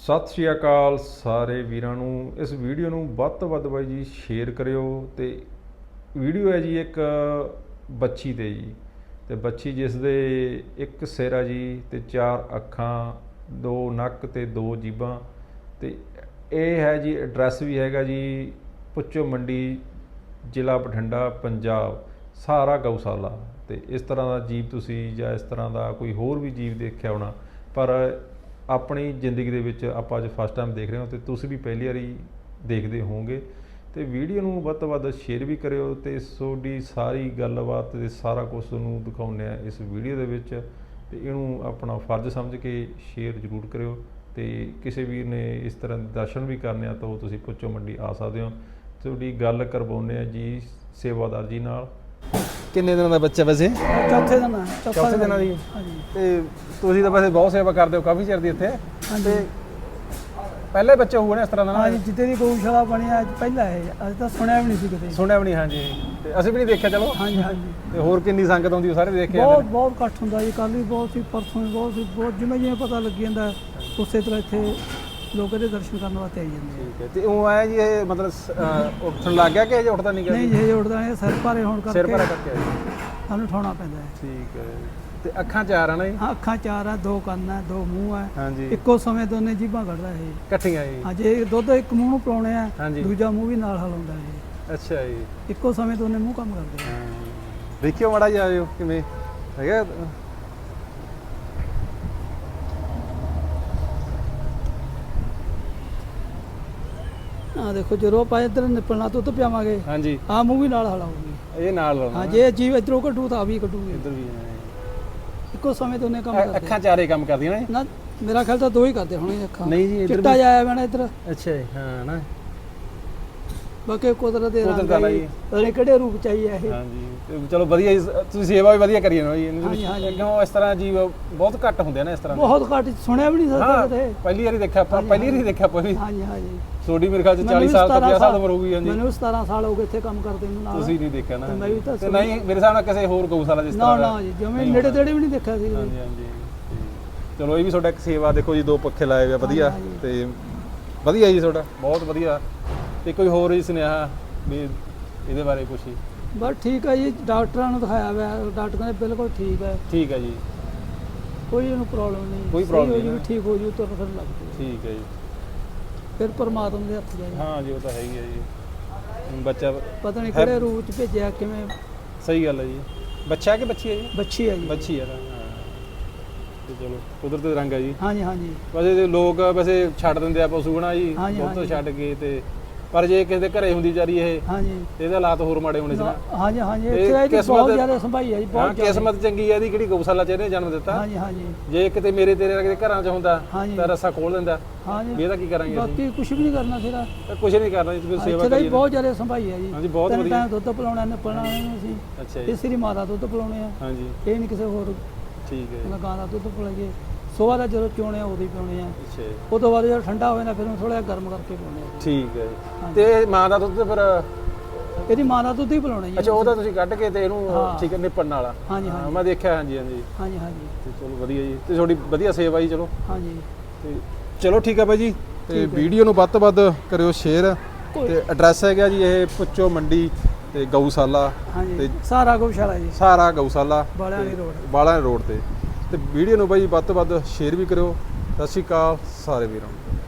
ਸਤਿ ਸ਼੍ਰੀ ਅਕਾਲ ਸਾਰੇ ਵੀਰਾਂ ਨੂੰ। ਇਸ ਵੀਡੀਓ ਨੂੰ ਵੱਧ ਤੋਂ ਵੱਧ ਬਾਈ ਜੀ ਸ਼ੇਅਰ ਕਰਿਓ ਤੇ ਵੀਡੀਓ ਹੈ ਜੀ ਇੱਕ ਬੱਚੀ ਤੇ ਜੀ। ਤੇ ਬੱਚੀ ਜਿਸ ਦੇ ਇੱਕ ਸਿਰ ਆ ਜੀ ਤੇ ਚਾਰ ਅੱਖਾਂ, ਦੋ ਨੱਕ ਤੇ ਦੋ ਜੀਬਾਂ ਤੇ ਇਹ ਹੈ ਜੀ ਐਡਰੈਸ ਵੀ ਹੈਗਾ ਜੀ ਪੁੱਚੋ ਮੰਡੀ, ਜ਼ਿਲ੍ਹਾ ਬਠਿੰਡਾ, ਪੰਜਾਬ, ਸਾਰਾ ਗਊਸ਼ਾਲਾ। ਤੇ ਇਸ ਤਰ੍ਹਾਂ ਦਾ ਜੀਵ ਤੁਸੀਂ ਜਾਂ ਇਸ ਤਰ੍ਹਾਂ ਦਾ ਕੋਈ ਹੋਰ ਵੀ ਜੀਵ ਦੇਖਿਆ ਹੋਣਾ, ਪਰ ਆਪਣੀ ਜ਼ਿੰਦਗੀ ਦੇ ਵਿੱਚ ਆਪਾਂ ਅੱਜ ਫਸਟ ਟਾਈਮ ਦੇਖ ਰਹੇ ਹਾਂ ਤੇ ਤੁਸੀਂ ਵੀ ਪਹਿਲੀ ਵਾਰੀ ਦੇਖਦੇ ਹੋਵੋਗੇ। ਤੇ ਵੀਡੀਓ ਨੂੰ ਵੱਧ ਤੋਂ ਵੱਧ ਸ਼ੇਅਰ ਵੀ ਕਰਿਓ ਤੇ ਤੁਹਾਡੀ ਸਾਰੀ ਗੱਲਬਾਤ ਤੇ ਸਾਰਾ ਕੁਝ ਤੁਹਾਨੂੰ ਦਿਖਾਉਂਦੇ ਆ ਇਸ ਵੀਡੀਓ ਦੇ ਵਿੱਚ। ਤੇ ਇਹਨੂੰ ਆਪਣਾ ਫਰਜ਼ ਸਮਝ ਕੇ ਸ਼ੇਅਰ ਜ਼ਰੂਰ ਕਰਿਓ ਤੇ ਕਿਸੇ ਵੀਰ ਨੇ ਇਸ ਤਰ੍ਹਾਂ ਦੇ ਦਰਸ਼ਨ ਵੀ ਕਰਨੇ ਆ ਤਾਂ ਉਹ ਤੁਸੀਂ ਪੁੱਛੋ ਮੰਡੀ ਆ ਸਕਦੇ ਹੋ। ਤੁਹਾਡੀ ਗੱਲ ਕਰਵਾਉਂਦੇ ਆ ਜੀ ਸੇਵਾਦਾਰ ਜੀ ਨਾਲ। ਕਿੰਨੇ ਦਿਨਾਂ ਦਾ ਬੱਚਾ ਵੈਸੇ? ਚੌਥੇ ਦਿਨ ਆ, ਚੌਥੇ ਦਿਨਾਂ ਦੀ। ਹਾਂਜੀ। ਤੇ ਤੁਸੀਂ ਤਾਂ ਵੈਸੇ ਬਹੁਤ ਸੇਵਾ ਕਰਦੇ ਹੋ ਕਾਫੀ ਚਿਰ ਦੀ ਇੱਥੇ। ਹਾਂਜੀ। ਪਹਿਲੇ ਬੱਚਾ ਹੋਊਗਾ ਨਾ ਇਸ ਤਰ੍ਹਾਂ ਦਾ ਨਾ? ਹਾਂਜੀ ਜਿੱਤੇ ਦੀ ਗਊਸ਼ਾਲਾ ਬਣੀ ਆ, ਅੱਜ ਪਹਿਲਾ ਹੈ ਅੱਜ ਤਾਂ ਸੁਣਿਆ ਵੀ ਨਹੀਂ ਸੀ ਕਿਤੇ। ਸੁਣਿਆ ਵੀ ਨਹੀਂ ਹਾਂਜੀ। ਤੇ ਅਸੀਂ ਵੀ ਨਹੀਂ ਦੇਖਿਆ ਚਲੋ। ਹਾਂਜੀ ਹਾਂਜੀ। ਤੇ ਹੋਰ ਕਿੰਨੀ ਸੰਗਤ ਆਉਂਦੀ ਉਹ ਸਾਰੇ ਦੇਖ ਕੇ ਬਹੁਤ ਜਾਂਦੇ। ਬਹੁਤ ਇਕੱਠ ਹੁੰਦਾ ਜੀ ਕੱਲ ਵੀ ਬਹੁਤ ਸੀ ਪਰਸੋਂ ਵੀ ਬਹੁਤ ਸੀ ਬਹੁਤ ਜਿਵੇਂ ਜਿਵੇਂ ਪਤਾ ਲੱਗੀ ਜਾਂਦਾ ਉਸੇ ਤਰ੍ਹਾਂ ਇੱਥੇ ਲੋਕ ਇਹਦੇ ਦਰਸ਼ਨ ਕਰਨ ਵਾਸਤੇ ਆਈ ਜਾਂਦੇ ਠੀਕ ਹੈ ਤੇ ਉਹ ਆਇਆ ਜੀ ਇਹ ਮਤਲਬ ਸ- ਅਹ ਉੱਠਣ ਲੱਗ ਗਿਆ ਕਿ ਅਜੇ ਉੱਠਦਾ ਨਹੀਂ ਆ। ਨਹੀਂ ਜੇ ਉੱਠਦਾ ਨਹੀਂ ਸਿਰ ਭਾਰੇ ਹੋਣ ਸਿਰ ਭਰਾ ਕਰਕੇ ਕਰਕੇ ਆਇਆ। ਜੀ। ਸਾਨੂੰ ਉਠਾਉਣਾ ਪੈਂਦਾ ਹੈ। ਠੀਕ ਹੈ ਤੇ ਅੱਖਾਂ ਚਾਰ ਆ ਨਾ ਜੀ? ਹਾਂ ਅੱਖਾਂ ਚਾਰ ਆ ਦੋ ਕੰਨ ਆ ਦੋ ਮੂੰਹ ਆ। ਹਾਂਜੀ। ਇੱਕੋ ਸਮੇਂ ਦੋਨੇ ਜੀਭਾਂ ਕੱਢਦਾ ਇਹ। ਇਕੱਠੀਆਂ ਜੀ। ਹਾਂ ਜੇ ਦੁੱਧ ਇੱਕ ਮੂੰਹ ਨੂੰ ਪਿਲਾਉਣੇ ਆ ਹਾਂਜੀ। ਦੂਜਾ ਮੂੰਹ ਵੀ ਨਾਲ ਹਲਾਉਂਦਾ ਇਹ। ਅੱਛਾ ਜੀ। ਇੱਕੋ ਸਮੇਂ ਦੋਨੇ ਮੂੰਹ ਕੰਮ ਕਰਦੇ ਆ। ਹਾਂ। ਦੇਖਿਓ ਮੜਾ ਜੀ ਆਇਓ ਕਿਵੇਂ। ਹੈਗਾ ਆ ਦੇਖੋ ਜਦੋਂ ਆਪਾਂ ਇੱਧਰ ਨਿਪਲਣਾ ਦੁੱਧ ਪਿਆਵਾਂਗੇ। ਹਾਂਜੀ। ਆ ਮੂੰਹ ਵੀ ਨਾਲ ਹਲਾਉਗੀ ਇਹ ਨਾਲ ਲਾਉਣਾ ਹਾਂ ਜੇ ਜੀਵ ਇਧਰੋਂ ਕੱਢੂ ਤਾਂ ਆ ਵੀ ਕੱਢੂਗੀ। ਇੱਧਰ ਵੀ ਹੈ। ਇੱਕੋ ਸਮੇਂ ਦੋਨੇ ਕੰਮ ਅ- ਕਰਦੇ। ਅੱਖਾਂ ਚਾਰੇ ਕੰਮ ਕਰਦੀਆਂ ਨੇ। ਨਾ ਮੇਰਾ ਖਿਆਲ ਤਾਂ ਦੋ ਹੀ ਕਰਦੇ ਹੋਣੇ ਅੱਖਾਂ। ਨਹੀਂ ਜੀ, ਇੱਧਰ ਚਿੱਟਾ ਵੀ- ਜਾਇਆ ਮੈਨਾਂ ਇੱਧਰ। ਅੱਛਾ ਜੀ ਹਾਂ ਨਾ। ਬਾਕੀ ਕੁਦਰਤ ਦੇ ਕੁਦਰਤ ਆ ਜੀ। ਨੀ ਕਿਹੜੇ ਰੂਪ ਚ ਆਈ ਹੈ ਇਹ? ਹਾਂਜੀ ਤੇ ਚਲੋ ਵਧੀਆ ਜੀ, ਤੁਸੀਂ ਸੇਵਾ ਵੀ ਵਧੀਆ ਕਰੀ ਜਾਂਦੇ ਹੋ ਜੀ। ਇਹਨੂੰ ਹਾਂਜੀ, ਹਾਂਜੀ। ਅੱਗੋਂ ਇਸ ਤਰ੍ਹਾਂ ਜੀ ਬਹੁਤ ਘੱਟ ਹੁੰਦੇ ਆ ਨਾ ਇਸ ਤਰ੍ਹਾਂ ਦੇ। ਬਹੁਤ ਘੱਟ ਸੁਣਿਆ ਵੀ ਨਹੀਂ ਸਕਦਾ ਹਾਂ ਕਦੇ। ਪਹਿਲੀ ਵਾਰੀ ਦੇਖਿਆ ਆਪਾਂ ਪਹਿਲੀ ਵਾਰੀ ਦੇਖਿਆ ਆਪਾਂ ਵੀ। ਹਾਂਜੀ ਹਾਂਜੀ। ਤੁਹਾਡੀ ਮੇਰੇ ਖਿਆਲ ਚ ਮੈਨੂੰ 40 ਵੀ ਸਾਲ ਤੋਂ 17 50 ਸਾਲ ਉਮਰ ਹੋਊਗੀ ਹਾਂਜੀ ਮੈਨੂੰ 17 ਸਾਲ ਹੋ ਗਏ ਇੱਥੇ ਕੰਮ ਕਰਦੇ ਨੂੰ ਨਾਲ। ਤੁਸੀਂ ਨਹੀਂ ਦੇਖਿਆ ਨਾ ਤੇ ਮੈਂ ਵੀ ਤਾਂ ਤੇ ਨਹੀਂ ਮੇਰੇ ਹਿਸਾਬ ਨਾਲ ਕਿਸੇ ਹੋਰ ਗਊਸ਼ਾਲਾ ਜਿਸ ਨਾ ਤਰ੍ਹਾਂ ਦਾ ਨਾ ਜੀ ਜਿਵੇਂ ਨਹੀਂ ਨੇੜੇ। ਤੇੜੇ ਵੀ ਨਹੀਂ ਦੇਖਿਆ ਸੀ ਹਾਂਜੀ ਹਾਂਜੀ। ਤੇ ਚਲੋ ਇਹ ਵੀ ਤੁਹਾਡਾ ਇੱਕ ਸੇਵਾ ਦੇਖੋ ਜੀ ਦੋ ਪੱਖੇ ਲਾਏ ਹੋਏ ਆ ਵਧੀਆ। ਹਾਂਜੀ, ਤੇ ਵਧੀਆ ਜੀ ਤੁਹਾਡਾ ਬਹੁਤ ਵਧੀਆ। ਤੇ ਕੋਈ ਹੋਰ ਜੀ ਸੁਨੇਹਾ ਵੀ ਇਹਦੇ ਬਾਰੇ ਕੁਛ ਹੀ। ਬਸ ਠੀਕ ਹੈ ਜੀ ਡਾਕਟਰਾਂ ਨੂੰ ਦਿਖਾਇਆ ਹੋਇਆ ਡਾਕਟਰ ਕਹਿੰਦੇ ਬਿਲਕੁਲ ਠੀਕ ਹੈ ਠੀਕ ਹੈ ਜੀ। ਕੋਈ ਇਹਨੂੰ ਪ੍ਰੋਬਲਮ ਨਹੀਂ। ਕੋਈ problem ਹੋ ਨਹੀਂ ਜੂ ਨਾ। ਠੀਕ ਹੋ ਜੂ ਤੁਰਨ ਫਿਰਨ ਲੱਗ ਜੂ ਠੀਕ ਹੈ ਜੀ। ਫਿਰ ਪਰਮਾਤਮਾ ਦੇ ਹੱਥ ਜਾਏ। ਹਾਂ ਜੀ ਉਹ ਤਾਂ ਹੈ ਹੀ ਹੈ ਜੀ। ਹੁਣ ਬੱਚਾ ਪਤਾ ਨਹੀਂ ਹੈ- ਕਿਹੜੇ ਰੂਪ ਚ ਭੇਜਿਆ ਕਿਵੇਂ? ਸਹੀ ਗੱਲ ਹੈ ਜੀ। ਬੱਚਾ ਕਿ ਬੱਚੀ ਹੈ ਜੀ? ਬੱਚੀ ਹੈ ਜੀ। ਬੱਚੀ ਹੈ ਨਾ ਹਾਂ। ਤੇ ਚਲੋ ਕੁਦਰਤ ਦੇ ਰੰਗ ਹੈ ਜੀ। ਹਾਂਜੀ ਹਾਂਜੀ। ਵੈਸੇ ਤੇ ਲੋਕ ਵੈਸੇ ਛੱਡ ਦਿੰਦੇ ਆ ਪਸ਼ੂ ਹਨਾ ਜੀ ਹਾਂਜੀ, ਦੁੱਧ ਹਾਂਜੀ। ਛੱਡ ਕੇ ਤੇ ਪਰ ਜੇ ਕਿਸੇ ਦੇ ਘਰੇ ਹੁੰਦੀ ਜਾਰੀ ਇਹ ਹਾਂਜੀ। ਤੇ ਇਹਦੇ ਹਾਲਾਤ ਹੋਰ ਮਾੜੇ ਹੋਣੇ ਸੀ ਨਾ। ਹਾਂਜੀ ਹਾਂਜੀ ਇਹ ਇੱਥੇ ਇਹਦੀ ਬਹੁਤ ਜ਼ਿਆਦਾ ਸੰਭਾਈ ਹੈ ਜੀ ਬਹੁਤ ਜ਼ਿਆਦਾ। ਕਿਸਮਤ ਚੰਗੀ ਹੈ ਇਹਦੀ ਕਿਹੜੀ ਗਊਸ਼ਾਲਾ ਚ ਇਹਨੇ ਜਨਮ ਦਿੱਤਾ। ਹਾਂਜੀ ਹਾਂਜੀ। ਜੇ ਕਿਤੇ ਮੇਰੇ ਤੇਰੇ ਵਰਗੇ ਘਰਾਂ ਚ ਹੁੰਦਾ। ਤਾਂ ਰਸਾ ਖੋਲ ਦਿੰਦਾ ਹਾਂਜੀ। ਇਹਦਾ ਕੀ ਕਰਾਂਗੇ ਅਸੀਂ? ਬਾਕੀ ਕੁਝ ਵੀ ਨਹੀਂ ਕਰਨਾ ਤਾਂ ਕੁਝ ਨਹੀਂ ਕਰਨਾ ਜੀ ਤੁਸੀਂ ਸੇਵਾ ਇੱਥੇ ਕਰੀਏ ਬਹੁਤ ਜ਼ਿਆਦਾ ਸੰਭਾਈ ਹੈ ਜੀ। ਹਾਂਜੀ, ਬਹੁਤ ਵਧੀਆ। ਟਾਈਮ ਦੁੱਧ ਪਿਲਾਉਣਾ ਨਿਪਲਣਾ ਇਹਨੂੰ ਅਸੀਂ ਅੱਛਾ ਜੀ। ਇਸੇ ਦੀ ਮਾਤਾ ਦੁੱਧ ਪਿਲਾਉਣੇ ਆ। ਹਾਂਜੀ। ਇਹ ਨਹੀਂ ਕਿਸੇ ਹੋਰ ਠੀਕ ਹੈ ਗਾਂ ਦਾ ਦੁੱਧ ਪਿਲਾਈਏ। ਸੋਵਾ ਦਾ ਜਦੋਂ ਚੋਣੇ ਆ ਉਦੋਂ ਹੀ ਪਿਉਣੇ ਆ। ਅੱਛਾ ਜੀ। ਉਹ ਤੋਂ ਬਾਅਦ ਜਦੋਂ ਠੰਡਾ ਹੋਵੇ ਨਾ ਫਿਰ ਉਹਨੂੰ ਥੋੜਾ ਜਿਹਾ ਗਰਮ ਕਰਕੇ ਪਿਉਣੇ ਆ ਠੀਕ ਹੈ ਜੀ। ਤੇ ਮਾਂ ਦਾ ਦੁੱਧ ਫਿਰ ਇਹਦੀ ਮਾਂ ਦਾ ਦੁੱਧ ਹੀ ਪਿਲਾਉਣਾ ਜੀ। ਅੱਛਾ ਉਹਦਾ ਤੁਸੀਂ ਕੱਢ ਕੇ ਤੇ ਇਹਨੂੰ ਹਾਂ। ਠੀਕ ਹੈ ਨਿਪਣ ਵਾਲਾ ਹਾਂਜੀ ਹਾਂ, ਮੈਂ ਦੇਖਿਆ ਹਾਂਜੀ ਹਾਂਜੀ। ਹਾਂਜੀ ਹਾਂਜੀ। ਤੇ ਚਲੋ ਵਧੀਆ ਜੀ। ਤੇ ਤੁਹਾਡੀ ਵਧੀਆ ਸੇਵਾ ਜੀ ਚਲੋ। ਹਾਂਜੀ। ਤੇ ਚਲੋ ਠੀਕ ਹੈ ਬਾਈ ਜੀ ਤੇ ਹੈ। ਵੀਡੀਓ ਨੂੰ ਵੱਧ ਤੋਂ ਵੱਧ ਕਰਿਓ ਸ਼ੇਅਰ। ਤੇ ਐਡਰੈਸ ਹੈਗਾ ਜੀ ਇਹ ਪੁੱਚੋ ਮੰਡੀ ਤੇ ਗਊਸ਼ਾਲਾ ਹਾਂਜੀ। ਤੇ ਸਾਰਾ ਗਊਸ਼ਾਲਾ ਜੀ। ਸਾਰਾ ਗਊਸ਼ਾਲਾ ਬਾਲਿਆਂ ਦੀ ਤੇ ਰੋਡ। ਬਾਲਾਂ ਰੋਡ ਤੇ। ਤੇ ਵੀਡੀਓ ਨੂੰ ਬਾਈ ਵੱਧ ਤੋਂ ਵੱਧ ਸ਼ੇਅਰ ਵੀ ਕਰਿਓ। ਸਤਿ ਸ਼੍ਰੀ ਅਕਾਲ, ਸਾਰੇ ਵੀਰਾਂ ਨੂੰ।